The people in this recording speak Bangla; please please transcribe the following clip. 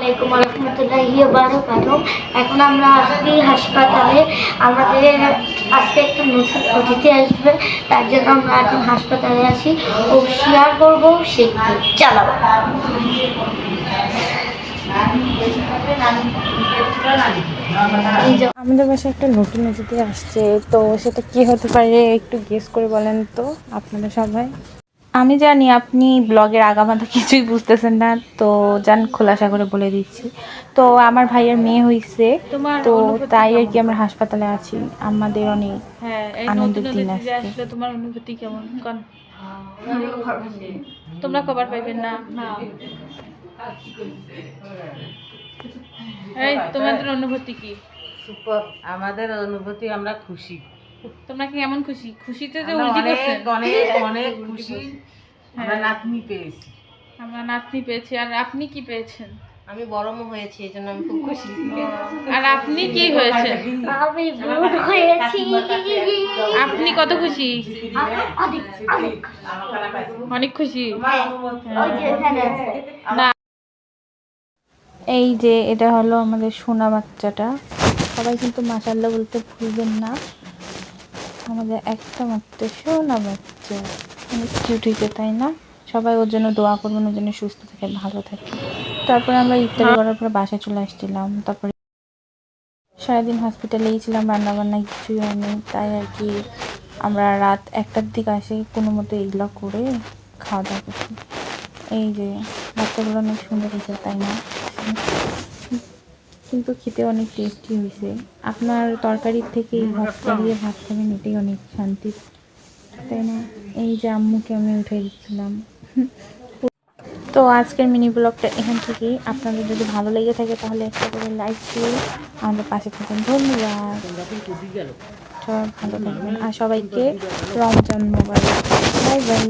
আসসালামাইকুম রহমতুল্লাহি বারাকাতুহু এখন আমরা আসছি হাসপাতালে, আমাদের আজকে একটা নতুন অতিথি আসবে, তার জন্য আমরা এখন হাসপাতালে আছি। ও শেয়ার করব, সে চালাবো। আমাদের বাসায় একটা নতুন অতিথি আসছে, তো সেটা কি হতে পারে একটু গেস করে বলেন তো আপনারা সবাই। আমি জানি আপনি ব্লগের আগামাথা কিছুই বুঝতেছেন না তো যান খোলাসা করে বলে দিচ্ছি। তো আমার ভাইয়ের মেয়ে হয়েছে তো তাই আর কি আমরা হাসপাতালে আছি। আমাদের অনেক হ্যাঁ আনন্দের দিন। আসলে তোমার অনুভূতি কেমন? কোন? তোমরা খবর পাইবেন না। এই তোমাদের অনুভূতি কি? সুপার আমাদের অনুভূতি আমরা খুশি। তোমরা কি এমন খুশি? খুশিতে যে আমরা উল্টি অনেক করছেন। অনেক অনেক খুশি। আমরা হ্যাঁ। নাতনি পেয়েছি। আমরা নাতনি পেয়েছি। আর আপনি কি পেয়েছেন? আমি বড়মও হয়েছি এই জন্য আমি খুব খুশি। আর আপনি কি হয়েছেন? আমি ভুল হয়েছি। আপনি কত খুশি? অনেক খুশি? না। এই যে এটা হলো আমাদের সোনা বাচ্চাটা। সবাই কিন্তু মাসাল্লাহ বলতে ভুলবেন না। আমাদের একটা মাত্র সোনা বাচ্চা। অনেক তাই না? সবাই ওর জন্য দোয়া করবেন, ওর জন্য সুস্থ থাকে ভালো থাকে। তারপরে আমরা ইফতারি করার পরে বাসায় চলে আসছিলাম। তারপরে সারাদিন হসপিটালেই ছিলাম রান্না বান্না কিছুই হয়নি। তাই আর কি আমরা রাত একটার দিকে আসে, কোনো মতো এগুলো করে খাওয়া দাওয়া করছি। এই যে, বাচ্চাগুলো অনেক সুন্দর হয়েছে, তাই না? কিন্তু খেতে অনেক টেস্টি হয়েছে। আপনার তরকারির থেকে এই ভাতটা দিয়ে ভাত খাবেন, এটাই অনেক শান্তি। তাই না? এই যে আম্মুকে আমি উঠে দিচ্ছিলাম। তো আজকের মিনি ব্লগটা এখান থেকেই। আপনাদের যদি ভালো লেগে থাকে তাহলে একটা করে লাইক দিয়ে আমাদের পাশে থাকুন। ধন্যবাদ। সবাই ভালো থাকবেন। আর সবাইকে রমজান মোবাইল বাই বাই।